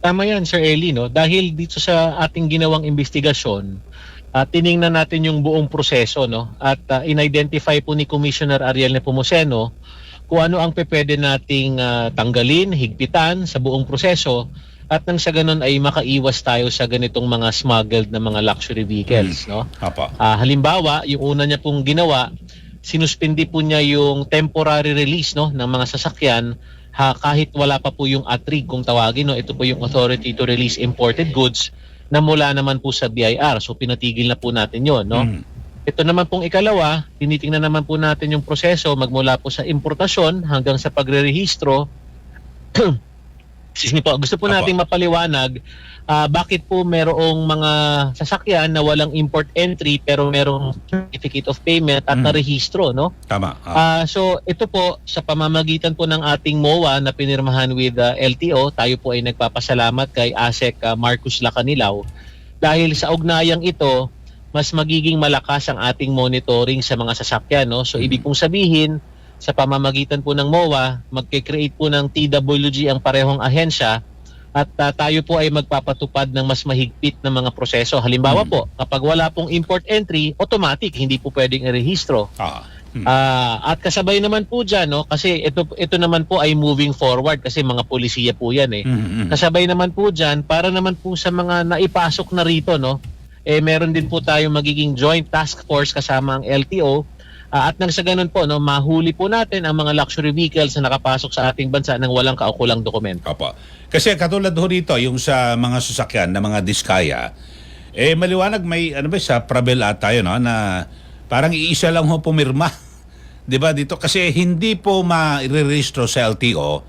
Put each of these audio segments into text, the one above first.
Tama yan, Sir Eli, no? Dahil dito sa ating ginawang investigasyon, uh, tiningnan natin yung buong proseso, no? At uh, in-identify po ni Commissioner Ariel Nepomuceno kung ano ang pwede nating uh, tanggalin, higpitan sa buong proseso at nang sa ganun ay makaiwas tayo sa ganitong mga smuggled na mga luxury vehicles, no? Apo. Ah, halimbawa, yung una niya pong ginawa, sinuspindi po niya yung temporary release no ng mga sasakyan ha, kahit wala pa po yung ATRIG kung tawagin no ito po yung authority to release imported goods na mula naman po sa BIR so pinatigil na po natin yon no? Mm. ito naman pong ikalawa tinitingnan naman po natin yung proseso magmula po sa importasyon hanggang sa pagrerehistro Excuse me po. Gusto po Apo. nating mapaliwanag ah, bakit po merong mga sasakyan na walang import entry pero merong certificate of payment at Mm. narehistro, no? Tama. Ah. Ah, so ito po sa pamamagitan po ng ating MOA na pinirmahan with ah, LTO, tayo po ay nagpapasalamat kay ASEC ah, Marcus Lacanilaw dahil sa ugnayang ito mas magiging malakas ang ating monitoring sa mga sasakyan, no? So ibig pong sabihin sa pamamagitan po ng MOA, magke-create po ng TWG ang parehong ahensya at ah, tayo po ay magpapatupad ng mas mahigpit na mga proseso. Halimbawa Mm. po, kapag wala pong import entry, automatic, hindi po pwedeng i-rehistro. Ah. Mm. Ah, at kasabay naman po dyan, no, kasi ito, ito naman po ay moving forward kasi mga polisiya po yan eh. Mm, mm. Kasabay naman po dyan, para naman po sa mga naipasok na rito, no, eh meron din po tayo magiging joint task force kasama ang LTO Ah, at nang sa ganun po, no, mahuli po natin ang mga luxury vehicles na nakapasok sa ating bansa ng walang kaukulang dokumento. Opo. Kasi katulad ho dito, yung sa mga sasakyan na mga diskaya, eh maliwanag may ano ba sa Pravel ata yun, no, na parang iisa lang ho pumirma. 'Di ba dito kasi hindi po ma-register sa LTO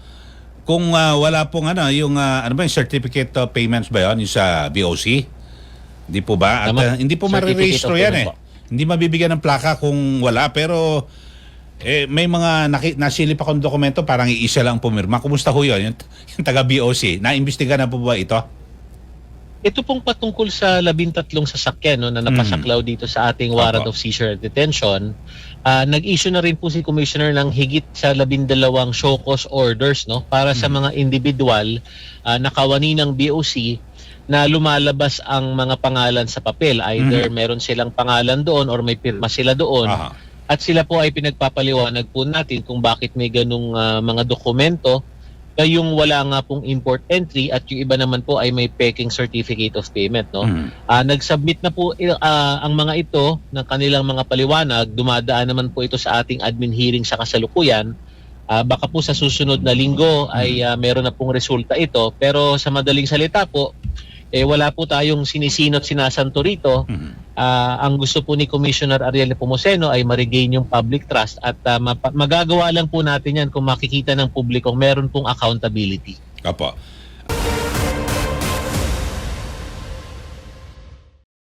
kung ah, wala pong ano yung ah, ano ba yung certificate of payments ba yun yung sa BOC? Hindi po ba? At ah, hindi po of yan eh. Hindi mabibigyan ng plaka kung wala pero eh, may mga naki, nasilip akong dokumento parang iisa lang pumirma. Kumusta ho yun? Yung, yung taga BOC. Naimbestiga na po ba ito? Ito pong patungkol sa labintatlong sasakyan no, na napasaklaw dito sa ating warrant Opo. of seizure and detention, ah, nag-issue na rin po si Commissioner ng higit sa labindalawang show cause orders no, para sa mga individual ah, na kawani ng BOC na lumalabas ang mga pangalan sa papel. Either meron silang pangalan doon or may pirma sila doon. Aha. At sila po ay pinagpapaliwanag po natin kung bakit may ganung ah, mga dokumento yung wala nga pong import entry at yung iba naman po ay may peking certificate of payment no. Mm. Ah, nag-submit na po ah, ang mga ito ng kanilang mga paliwanag, dumadaan naman po ito sa ating admin hearing sa kasalukuyan. Ah, baka po sa susunod na linggo ay ah, meron na pong resulta ito, pero sa madaling salita po eh wala po tayong sinisinot sinasanto rito. Mhm. Ah, ang gusto po ni Commissioner Ariel Nepomuceno ay ma-regain yung public trust at mapa- magagawa lang po natin yan kung makikita ng publikong meron pong accountability. Opo.